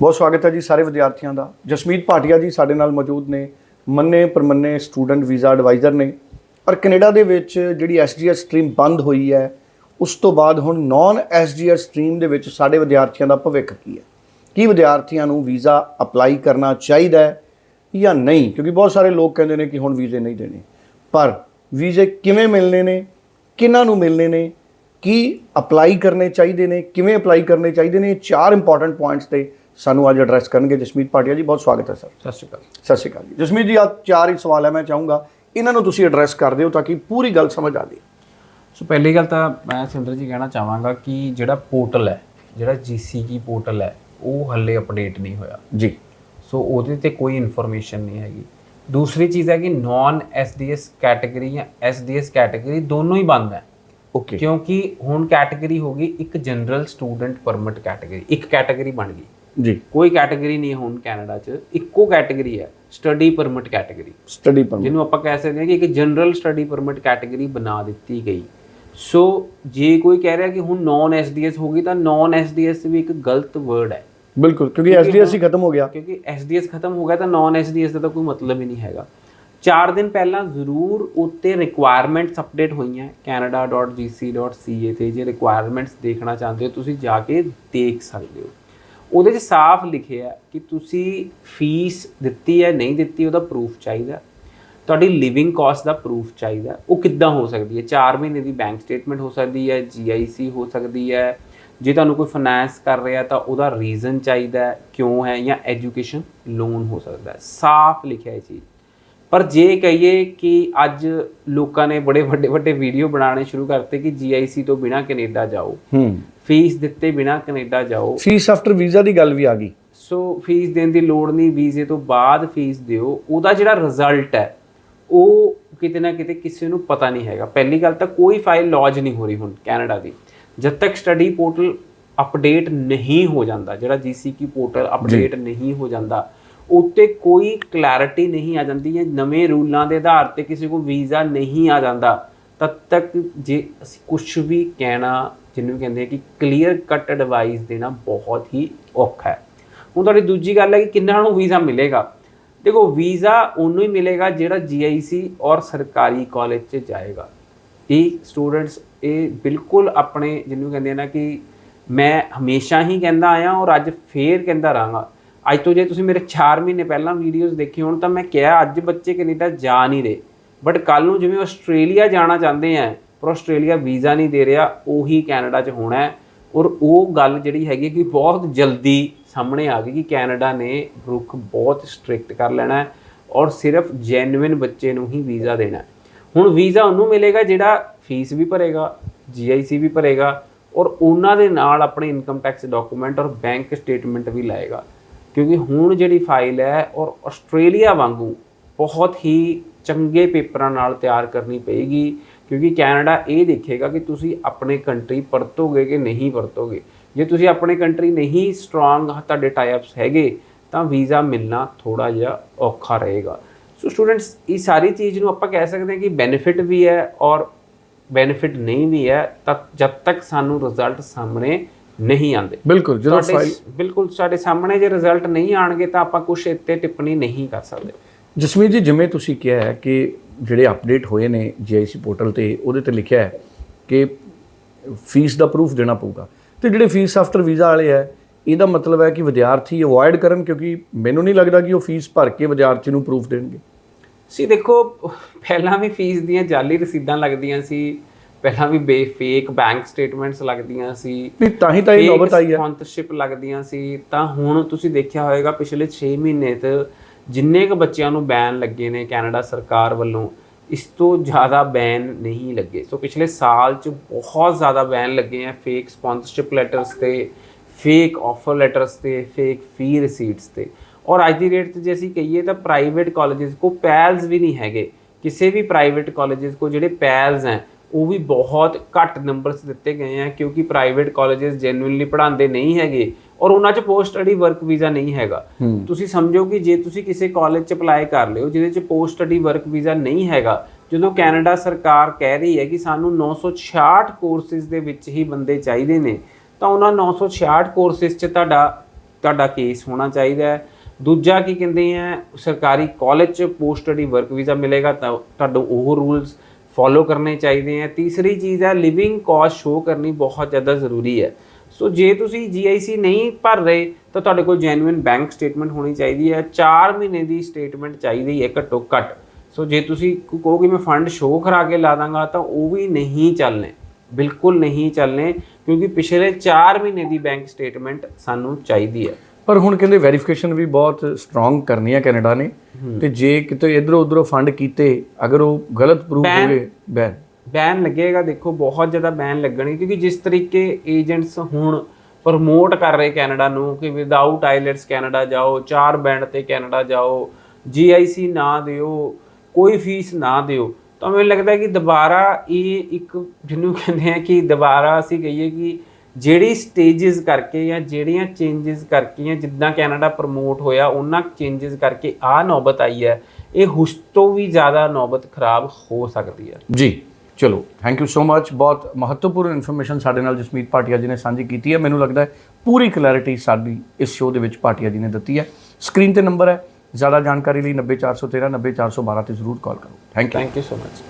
ਬਹੁਤ ਸਵਾਗਤ ਹੈ ਜੀ ਸਾਰੇ ਵਿਦਿਆਰਥੀਆਂ ਦਾ। ਜਸਮੀਤ ਭਾਟੀਆ ਜੀ ਸਾਡੇ ਨਾਲ ਮੌਜੂਦ ਨੇ, ਮੰਨੇ ਪਰਮੰਨੇ ਸਟੂਡੈਂਟ ਵੀਜ਼ਾ ਐਡਵਾਈਜ਼ਰ ਨੇ। ਔਰ ਕੈਨੇਡਾ ਦੇ ਵਿੱਚ ਜਿਹੜੀ ਐਸਜੀਐਸ ਸਟਰੀਮ ਬੰਦ ਹੋਈ ਹੈ, ਉਸ ਤੋਂ ਬਾਅਦ ਹੁਣ ਨਾਨ ਐਸਜੀਐਸ ਸਟਰੀਮ ਦੇ ਵਿੱਚ ਸਾਡੇ ਵਿਦਿਆਰਥੀਆਂ ਦਾ ਭਵਿੱਖ ਕੀ ਹੈ? ਕੀ ਵਿਦਿਆਰਥੀਆਂ ਨੂੰ ਵੀਜ਼ਾ ਅਪਲਾਈ ਕਰਨਾ ਚਾਹੀਦਾ ਹੈ ਜਾਂ ਨਹੀਂ? ਕਿਉਂਕਿ ਬਹੁਤ ਸਾਰੇ ਲੋਕ ਕਹਿੰਦੇ ਨੇ ਕਿ ਹੁਣ ਵੀਜ਼ੇ ਨਹੀਂ ਦੇਣੇ। ਪਰ ਵੀਜ਼ੇ ਕਿਵੇਂ ਮਿਲਣੇ ਨੇ? ਕਿਹਨਾਂ ਨੂੰ ਮਿਲਣੇ ਨੇ? ਕੀ ਅਪਲਾਈ ਕਰਨੇ ਚਾਹੀਦੇ ਨੇ? ਕਿਵੇਂ ਅਪਲਾਈ ਕਰਨੇ ਚਾਹੀਦੇ ਨੇ? ਚਾਰ ਇੰਪੋਰਟੈਂਟ ਪੁਆਇੰਟਸ ਤੇ ਸਾਨੂੰ ਅੱਜ ਐਡਰੈਸ ਕਰਨਗੇ। ਜਸਮੀਤ ਭਾਟੀਆ ਜੀ ਬਹੁਤ ਸਵਾਗਤ ਹੈ ਸਰ। ਸਤਿ ਸ਼੍ਰੀ ਅਕਾਲ। ਸਤਿ ਸ਼੍ਰੀ ਅਕਾਲ ਜੀ। ਜਸਮੀਤ ਜੀ ਆ ਚਾਰ ਹੀ ਸਵਾਲ ਹੈ ਮੈਂ ਚਾਹੂੰਗਾ। ਇਹਨਾਂ ਨੂੰ ਤੁਸੀਂ ਐਡਰੈਸ ਕਰ ਦਿਓ ਤਾਂ ਕਿ ਪੂਰੀ ਗੱਲ ਸਮਝ ਆ ਜਾਏ। ਸੋ ਪਹਿਲੀ ਗੱਲ ਤਾਂ ਮੈਂ ਸਿੰਦਰ ਜੀ ਕਹਿਣਾ ਚਾਹਾਂਗਾ ਕਿ ਜਿਹੜਾ ਪੋਰਟਲ ਹੈ ਜਿਹੜਾ ਜੀਸੀਕੀ ਪੋਰਟਲ ਹੈ ਉਹ ਹੱਲੇ ਅਪਡੇਟ ਨਹੀਂ ਹੋਇਆ। ਜੀ। ਸੋ ਉਹਦੇ ਤੇ ਕੋਈ ਇਨਫੋਰਮੇਸ਼ਨ ਨਹੀਂ ਹੈਗੀ। ਦੂਸਰੀ ਚੀਜ਼ ਹੈ ਕਿ ਨਾਨ ਐਸਡੀਐਸ ਕੈਟਾਗਰੀ ਜਾਂ ਐਸਡੀਐਸ ਕੈਟਾਗਰੀ ਦੋਨੋਂ ਹੀ ਬੰਦ ਹੈ। ਓਕੇ ਕਿਉਂਕਿ ਹੁਣ ਕੈਟਾਗਰੀ ਹੋ ਗਈ ਇੱਕ ਜਨਰਲ ਸਟੂਡੈਂਟ ਪਰਮਿਟ ਕੈਟਾਗਰੀ ਇੱਕ ਕੈਟਾਗਰੀ ਬਣ ਗਈ। ਜੀ। ਕੋਈ ਕੈਟਾਗਰੀ ਨਹੀਂ ਹੁਣ ਕੈਨੇਡਾ 'ਚ ਇੱਕੋ ਕੈਟਾਗਰੀ ਹੈ study permit category study permit ਜਿਹਨੂੰ ਆਪਾਂ ਕਹਿ ਸਕਦੇ ਹਾਂ ਕਿ ਇੱਕ ਜਨਰਲ ਸਟੱਡੀ ਪਰਮਿਟ ਕੈਟਾਗਰੀ ਬਣਾ ਦਿੱਤੀ ਗਈ। ਸੋ ਜੇ ਕੋਈ ਕਹਿ ਰਿਹਾ ਕਿ ਹੁਣ ਨਾਨ ਐਸਡੀਐਸ ਹੋ ਗਈ ਤਾਂ ਨਾਨ ਐਸਡੀਐਸ ਵੀ ਇੱਕ ਗਲਤ ਵਰਡ ਹੈ। ਬਿਲਕੁਲ ਕਿਉਂਕਿ ਐਸਡੀਐਸ ਹੀ ਖਤਮ ਹੋ ਗਿਆ। ਕਿਉਂਕਿ ਐਸਡੀਐਸ ਖਤਮ ਹੋ ਗਿਆ ਤਾਂ ਨਾਨ ਐਸਡੀਐਸ ਦਾ ਤਾਂ ਕੋਈ ਮਤਲਬ ਹੀ ਨਹੀਂ ਹੈਗਾ। 4 ਦਿਨ ਪਹਿਲਾਂ ਜ਼ਰੂਰ ਉੱਤੇ ਰਿਕੁਆਇਰਮੈਂਟਸ ਅਪਡੇਟ ਹੋਈਆਂ canada.gc.ca ਤੇ ਜੇ ਰਿਕੁਆਇਰਮੈਂਟਸ ਦੇਖਣਾ ਚਾਹੁੰਦੇ ਹੋ ਤੁਸੀਂ ਜਾ ਕੇ ਦੇਖ ਸਕਦੇ ਹੋ। ਉਹਦੇ 'ਚ ਸਾਫ਼ ਲਿਖਿਆ ਕਿ ਤੁਸੀਂ ਫੀਸ ਦਿੱਤੀ ਹੈ, ਨਹੀਂ ਦਿੱਤੀ, ਉਹਦਾ ਪ੍ਰੂਫ ਚਾਹੀਦਾ। ਤੁਹਾਡੀ ਲਿਵਿੰਗ ਕਾਸਟ ਦਾ ਪ੍ਰੂਫ ਚਾਹੀਦਾ। ਉਹ ਕਿੱਦਾਂ ਹੋ ਸਕਦੀ ਹੈ? 4 ਮਹੀਨੇ ਦੀ ਬੈਂਕ ਸਟੇਟਮੈਂਟ ਹੋ ਸਕਦੀ ਹੈ ਜੀਆਈਸੀ ਹੋ ਸਕਦੀ ਹੈ। ਜੇ ਤੁਹਾਨੂੰ ਕੋਈ ਫਾਈਨੈਂਸ ਕਰ ਰਿਹਾ ਤਾਂ ਉਹਦਾ ਰੀਜ਼ਨ ਚਾਹੀਦਾ ਕਿਉਂ ਹੈ ਜਾਂ ਐਜੂਕੇਸ਼ਨ ਲੋਨ ਹੋ ਸਕਦਾ ਸਾਫ਼ ਲਿਖਿਆ ਇਹ ਚੀਜ਼। ਪਰ ਜੇ ਕਹੀਏ ਕਿ ਅੱਜ ਲੋਕਾਂ ਨੇ ਬੜੇ ਵੱਡੇ ਵੱਡੇ ਵੀਡੀਓ ਬਣਾਉਣੇ ਸ਼ੁਰੂ ਕਰਤੇ ਕਿ ਜੀਆਈਸੀ ਤੋਂ ਬਿਨਾ ਕੈਨੇਡਾ ਜਾਓ ਹੂੰ। ਫੀਸ ਦਿੱਤੇ ਬਿਨਾ ਕੈਨੇਡਾ ਜਾਓ। ਫੀਸ ਆਫਟਰ ਵੀਜ਼ਾ ਦੀ ਗੱਲ ਵੀ ਆ ਗਈ। ਸੋ ਫੀਸ ਦੇਣ ਦੀ ਲੋੜ ਨਹੀਂ ਵੀਜ਼ੇ ਤੋਂ ਬਾਅਦ ਫੀਸ ਦਿਓ। ਉਹਦਾ ਜਿਹੜਾ ਰਿਜ਼ਲਟ ਹੈ ਉਹ ਕਿਤੇ ਨਾ ਕਿਤੇ ਕਿਸੇ ਨੂੰ ਪਤਾ ਨਹੀਂ ਹੈਗਾ। ਪਹਿਲੀ ਗੱਲ ਤਾਂ ਕੋਈ ਫਾਈਲ ਲੌਜ ਨਹੀਂ ਹੋ ਰਹੀ ਹੁਣ ਕੈਨੇਡਾ ਦੀ। ਜਦ ਤੱਕ ਸਟੱਡੀ ਪੋਰਟਲ ਅਪਡੇਟ ਨਹੀਂ ਹੋ ਜਾਂਦਾ ਜਿਹੜਾ ਜੀਸੀਕੀ ਪੋਰਟਲ ਅਪਡੇਟ ਨਹੀਂ ਹੋ ਜਾਂਦਾ ਉੱਤੇ ਕੋਈ ਕਲੈਰਿਟੀ ਨਹੀਂ ਆ ਜਾਂਦੀ ਹੈ ਨਵੇਂ ਰੂਲਾਂ ਦੇ ਆਧਾਰ ਤੇ ਕਿਸੇ ਕੋਲ ਵੀਜ਼ਾ ਨਹੀਂ ਆ ਜਾਂਦਾ, ਤਦ ਤੱਕ ਜੇ ਅਸੀਂ ਕੁਝ ਵੀ ਕਹਿਣਾ, ਜਿਹਨੂੰ ਕਹਿੰਦੇ ਆ ਕਿ ਕਲੀਅਰ ਕੱਟ ਐਡਵਾਈਸ ਦੇਣਾ ਬਹੁਤ ਹੀ ਔਖਾ ਹੈ। ਹੁਣ ਤੁਹਾਡੀ ਦੂਜੀ ਗੱਲ ਹੈ ਕਿ ਕਿੰਨਾ ਨੂੰ ਵੀਜ਼ਾ ਮਿਲੇਗਾ? ਦੇਖੋ ਵੀਜ਼ਾ ਉਹਨੂੰ ਹੀ ਮਿਲੇਗਾ ਜਿਹੜਾ ਜੀਆਈਸੀ ਔਰ ਸਰਕਾਰੀ ਕਾਲਜ 'ਚ ਜਾਏਗਾ। ਇਹ ਸਟੂਡੈਂਟਸ ਇਹ ਬਿਲਕੁਲ ਆਪਣੇ ਜਿਹਨੂੰ ਕਹਿੰਦੇ ਆ ਨਾ ਕਿ ਮੈਂ ਹਮੇਸ਼ਾ ਹੀ ਕਹਿੰਦਾ ਆਇਆ ਔਰ ਅੱਜ ਫੇਰ ਕਹਿੰਦਾ ਰਹਾਂਗਾ। ਅੱਜ ਤੋਂ ਜੇ ਤੁਸੀਂ ਮੇਰੇ 4 ਮਹੀਨੇ ਪਹਿਲਾਂ ਵੀਡੀਓਜ਼ ਦੇਖੇ ਹੋਣ ਤਾਂ ਮੈਂ ਕਿਹਾ ਅੱਜ ਬੱਚੇ ਕੈਨੇਡਾ ਜਾ ਨਹੀਂ ਰਹੇ। ਬਟ ਕੱਲ ਨੂੰ ਜਿਵੇਂ ਆਸਟ੍ਰੇਲੀਆ ਜਾਣਾ ਚਾਹੁੰਦੇ ਆ, ਪਰ ਆਸਟ੍ਰੇਲੀਆ ਵੀਜ਼ਾ ਨਹੀਂ ਦੇ ਰਿਹਾ, ਉਹੀ ਕੈਨੇਡਾ 'ਚ ਹੋਣਾ ਹੈ। ਔਰ ਉਹ ਗੱਲ ਜਿਹੜੀ ਹੈਗੀ ਕਿ ਬਹੁਤ ਜਲਦੀ ਸਾਹਮਣੇ ਆ ਗਈ ਕਿ ਕੈਨੇਡਾ ਨੇ ਰੁਖ ਬਹੁਤ ਸਟ੍ਰਿਕਟ ਕਰ ਲੈਣਾ ਹੈ ਔਰ ਸਿਰਫ ਜੈਨੂਇਨ ਬੱਚੇ ਨੂੰ ਹੀ ਵੀਜ਼ਾ ਦੇਣਾ ਹੈ। ਹੁਣ ਵੀਜ਼ਾ ਉਹਨੂੰ ਮਿਲੇਗਾ ਜਿਹੜਾ ਫੀਸ ਵੀ ਭਰੇਗਾ ਜੀਆਈਸੀ ਵੀ ਭਰੇਗਾ ਔਰ ਉਹਨਾਂ ਦੇ ਨਾਲ ਆਪਣੇ ਇਨਕਮ ਟੈਕਸ ਡਾਕੂਮੈਂਟ ਔਰ ਬੈਂਕ ਸਟੇਟਮੈਂਟ ਵੀ ਲਾਏਗਾ। ਕਿਉਂਕਿ ਹੁਣ ਜਿਹੜੀ ਫਾਈਲ ਹੈ ਔਰ ਆਸਟ੍ਰੇਲੀਆ ਵਾਂਗੂ ਬਹੁਤ ਹੀ ਚੰਗੇ ਪੇਪਰਾਂ ਨਾਲ ਤਿਆਰ ਕਰਨੀ ਪਏਗੀ, ਕਿਉਂਕਿ ਕੈਨੇਡਾ ਇਹ ਦੇਖੇਗਾ ਕਿ ਤੁਸੀਂ ਆਪਣੇ ਕੰਟਰੀ ਪਰਤੋਗੇ ਕਿ ਨਹੀਂ ਪਰਤੋਗੇ ਜੇ ਤੁਸੀਂ ਆਪਣੇ ਕੰਟਰੀ ਨਹੀਂ ਸਟਰੋਂਗ ਤੁਹਾਡੇ ਟਾਈਪਸ ਹੈਗੇ, ਤਾਂ ਵੀਜ਼ਾ ਮਿਲਣਾ ਥੋੜਾ ਜਿਹਾ ਔਖਾ ਰਹੇਗਾ। ਸੋ ਸਟੂਡੈਂਟਸ ਇਹ ਸਾਰੀ ਚੀਜ਼ ਨੂੰ ਆਪਾਂ ਕਹਿ ਸਕਦੇ ਹਾਂ ਕਿ ਬੈਨੀਫਿਟ ਵੀ ਹੈ ਔਰ ਬੈਨੀਫਿਟ ਨਹੀਂ ਵੀ ਹੈ, ਤਾਂ ਜਦ ਤੱਕ ਸਾਨੂੰ ਰਿਜ਼ਲਟ ਸਾਹਮਣੇ ਨਹੀਂ ਆਉਂਦੇ। ਬਿਲਕੁਲ ਜਦੋਂ ਫਾਈਲ ਬਿਲਕੁਲ ਸਾਡੇ ਸਾਹਮਣੇ ਜੇ ਰਿਜ਼ਲਟ ਨਹੀਂ ਆਣਗੇ ਤਾਂ ਆਪਾਂ ਕੁਝ ਇੱਥੇ ਟਿੱਪਣੀ ਨਹੀਂ ਕਰ ਸਕਦੇ। ਜਸਮੀਤ ਜੀ ਜਿਵੇਂ ਤੁਸੀਂ ਕਿਹਾ ਹੈ ਕਿ ਜਿਹੜੇ ਅਪਡੇਟ ਹੋਏ ਨੇ ਜੀਆਈਸੀ ਪੋਰਟਲ ਤੇ ਉਹਦੇ ਤੇ ਲਿਖਿਆ ਹੈ ਕਿ ਫੀਸ ਦਾ ਪ੍ਰੂਫ ਦੇਣਾ ਪਊਗਾ। ਤੇ ਜਿਹੜੇ ਫੀਸ ਆਫਟਰ ਵੀਜ਼ਾ ਵਾਲੇ ਹੈ ਇਹਦਾ ਮਤਲਬ ਹੈ ਕਿ ਵਿਦਿਆਰਥੀ ਅਵੋਇਡ ਕਰਨ ਕਿਉਂਕਿ ਮੈਨੂੰ ਨਹੀਂ ਲੱਗਦਾ ਕਿ ਉਹ ਫੀਸ ਭਰ ਕੇ ਵਿਦਿਆਰਥੀ ਨੂੰ ਪ੍ਰੂਫ ਦੇਣਗੇ। ਸੀ ਦੇਖੋ ਪਹਿਲਾਂ ਵੀ ਫੀਸ ਦੀਆਂ ਜਾਲੀ ਰਸੀਦਾਂ ਲੱਗਦੀਆਂ ਸੀ। ਪਹਿਲਾਂ ਵੀ ਬੇ ਫੇਕ ਬੈਂਕ ਸਟੇਟਮੈਂਟਸ ਲੱਗਦੀਆਂ ਸੀ। ਨਹੀਂ ਤਾਂ ਹੀ ਤਾਂ ਇਹ ਨੌਬਤ ਆਈ ਹੈ। ਸਪਾਂਸਰਸ਼ਿਪ ਲੱਗਦੀਆਂ ਸੀ। ਤਾਂ ਹੁਣ ਤੁਸੀਂ ਦੇਖਿਆ ਹੋਵੇਗਾ ਪਿਛਲੇ 6 ਮਹੀਨੇ ਤੇ ਜਿੰਨੇ ਕ ਬੱਚਿਆਂ ਨੂੰ ਬੈਨ ਲੱਗੇ ਨੇ ਕੈਨੇਡਾ ਸਰਕਾਰ ਵੱਲੋਂ ਇਸ ਤੋਂ ਜ਼ਿਆਦਾ ਬੈਨ ਨਹੀਂ ਲੱਗੇ। ਸੋ ਪਿਛਲੇ ਸਾਲ ਚ ਬਹੁਤ ਜ਼ਿਆਦਾ ਬੈਨ ਲੱਗੇ ਆ ਫੇਕ ਸਪਾਂਸਰਸ਼ਿਪ ਲੈਟਰਸ ਤੇ ਫੇਕ ਆਫਰ ਲੈਟਰਸ ਤੇ ਫੇਕ ਫੀ ਰਿਸੀਟਸ ਤੇ। ਔਰ ਅੱਜ ਦੀ ਡੇਟ 'ਚ ਜੇ ਅਸੀਂ ਕਹੀਏ ਤਾਂ ਪ੍ਰਾਈਵੇਟ ਕਾਲਜਸ ਕੋ ਪੈਲਸ ਵੀ ਨਹੀਂ ਹੈਗੇ। ਕਿਸੇ ਵੀ ਪ੍ਰਾਈਵੇਟ ਕਾਲਜਸ ਕੋ ਜਿਹੜੇ ਪੈਲਸ ਹੈ ਉਹ ਵੀ ਬਹੁਤ ਘੱਟ ਨੰਬਰਸ ਦਿੱਤੇ ਗਏ ਆ ਕਿਉਂਕਿ ਪ੍ਰਾਈਵੇਟ ਕਾਲਜਸ ਜੈਨੂਇਨਲੀ ਪੜ੍ਹਾਉਂਦੇ ਨਹੀਂ ਹੈਗੇ ਔਰ ਉਹਨਾਂ 'ਚ ਪੋਸਟ ਸਟੱਡੀ ਵਰਕ ਵੀਜ਼ਾ ਨਹੀਂ ਹੈਗਾ। ਤੁਸੀਂ ਸਮਝੋ ਕਿ ਜੇ ਤੁਸੀਂ ਕਿਸੇ ਕਾਲਜ 'ਚ ਅਪਲਾਈ ਕਰ ਲਿਓ ਜਿਹਦੇ 'ਚ ਪੋਸਟ ਸਟੱਡੀ ਵਰਕ ਵੀਜ਼ਾ ਨਹੀਂ ਹੈਗਾ ਜਦੋਂ ਕੈਨੇਡਾ ਸਰਕਾਰ ਕਹਿ ਰਹੀ ਹੈ ਕਿ ਸਾਨੂੰ 966 ਕੋਰਸਿਸ ਦੇ ਵਿੱਚ ਹੀ ਬੰਦੇ ਚਾਹੀਦੇ ਨੇ ਤਾਂ ਉਹਨਾਂ 966 ਕੋਰਸਿਸ 'ਚ ਤੁਹਾਡਾ ਤੁਹਾਡਾ ਕੇਸ ਹੋਣਾ ਚਾਹੀਦਾ ਹੈ। ਦੂਜਾ ਕੀ ਕਹਿੰਦੇ ਆ ਸਰਕਾਰੀ ਕਾਲਜ ਚ ਪੋਸਟ ਸਟੱਡੀ ਵਰਕ ਵੀਜ਼ਾ ਮਿਲੇਗਾ ਤਾਂ ਤੁਹਾਨੂੰ ਉਹ ਰੂਲਸ ਫੋਲੋ ਕਰਨੇ ਚਾਹੀਦੇ ਆ। ਤੀਸਰੀ ਚੀਜ਼ ਹੈ ਲਿਵਿੰਗ ਕਾਸਟ ਸ਼ੋ ਕਰਨੀ ਬਹੁਤ ਜ਼ਿਆਦਾ ਜ਼ਰੂਰੀ ਹੈ। ਸੋ ਜੇ ਤੁਸੀਂ GIC ਨਹੀਂ ਭਰ ਰਹੇ, ਤਾਂ ਤੁਹਾਡੇ ਕੋਲ ਜੈਨੂਇਨ ਬੈਂਕ ਸਟੇਟਮੈਂਟ ਹੋਣੀ ਚਾਹੀਦੀ ਹੈ। 4 ਮਹੀਨੇ ਦੀ ਸਟੇਟਮੈਂਟ ਚਾਹੀਦੀ ਹੈ ਘੱਟੋ ਘੱਟ। ਸੋ ਜੇ ਤੁਸੀਂ ਕਹੋਗੇ ਮੈਂ ਫੰਡ ਸ਼ੋਅ ਕਰਾ ਕੇ ਲਾ ਦਾਂਗਾ, ਤਾਂ ਉਹ ਵੀ ਨਹੀਂ ਚੱਲਣੇ। ਬਿਲਕੁਲ ਨਹੀਂ ਚੱਲਣੇ, ਕਿਉਂਕਿ ਪਿਛਲੇ 4 ਮਹੀਨੇ ਦੀ ਬੈਂਕ ਸਟੇਟਮੈਂਟ ਸਾਨੂੰ ਚਾਹੀਦੀ ਹੈ। ਪਰ ਹੁਣ ਕਹਿੰਦੇ ਵੈਰੀਫਿਕੇਸ਼ਨ ਵੀ ਬਹੁਤ ਸਟਰੋਂਗ ਕਰਨੀ ਹੈ ਕੈਨੇਡਾ ਨੇ ਤੇ ਜੇ ਕਿਤੇ ਇਧਰੋਂ ਉਧਰੋਂ ਫੰਡ ਕੀਤੇ ਅਗਰ ਉਹ ਗਲਤ ਪ੍ਰੂਫ ਹੋ ਗਏ ਬੈਨ ਬੈਨ ਲੱਗੇਗਾ ਦੇਖੋ ਬਹੁਤ ਜ਼ਿਆਦਾ ਬੈਨ ਲੱਗਣਗੇ ਕਿਉਂਕਿ ਜਿਸ ਤਰੀਕੇ ਏਜੰਟਸ ਹੁਣ ਪ੍ਰਮੋਟ ਕਰ ਰਹੇ ਕੈਨੇਡਾ ਨੂੰ ਕਿ ਵਿਦਆਊਟ ਆਈਲੈਟਸ ਕੈਨੇਡਾ ਜਾਓ ਚਾਰ ਬੈਂਡ ਤੇ ਕੈਨੇਡਾ ਜਾਓ ਜੀਆਈਸੀ ਨਾ ਦਿਓ ਕੋਈ ਫੀਸ ਨਾ ਦਿਓ ਤਾਂ ਮੈਨੂੰ ਲੱਗਦਾ ਕਿ ਦੁਬਾਰਾ ਇਹ ਇੱਕ ਜਿਹਨੂੰ ਕਹਿੰਦੇ ਆ ਕਿ ਦੁਬਾਰਾ ਅਸੀਂ ਕਹੀਏ ਕਿ ਜਿਹੜੀ ਸਟੇजेस ਕਰਕੇ ਜਾਂ ਜਿਹੜੀਆਂ ਚੇਂजेस ਕਰਕੇ ਜਾਂ ਜਿੱਦਾਂ ਕੈਨੇਡਾ ਪ੍ਰਮੋਟ ਹੋਇਆ ਉਹਨਾਂ ਚੇਂजेस ਕਰਕੇ ਆ ਨੌਬਤ ਆਈ ਹੈ ਇਹ ਹੁਸ ਤੋਂ ਵੀ ਜ਼ਿਆਦਾ ਨੌਬਤ ਖਰਾਬ ਹੋ ਸਕਦੀ ਹੈ। ਜੀ ਚਲੋ ਥੈਂਕ ਯੂ ਸੋ ਮੱਚ ਬਹੁਤ ਮਹੱਤਵਪੂਰਨ ਇਨਫੋਰਮੇਸ਼ਨ ਸਾਡੇ ਨਾਲ ਜਸਮੀਤ ਭਾਟੀਆ ਜੀ ਨੇ ਸਾਂਝੀ ਕੀਤੀ ਹੈ। ਮੈਨੂੰ ਲੱਗਦਾ ਪੂਰੀ ਕਲੈਰਿਟੀ ਸਾਡੀ ਇਸ ਸ਼ੋਅ ਦੇ ਵਿੱਚ ਭਾਟੀਆ ਜੀ ਨੇ ਦਿੱਤੀ ਹੈ। ਸਕਰੀਨ ਤੇ ਨੰਬਰ ਹੈ ਜ਼ਿਆਦਾ ਜਾਣਕਾਰੀ ਲਈ 90413 90412 ਤੇ ਜ਼ਰੂਰ ਕਾਲ ਕਰੋ। Thank you thank you so much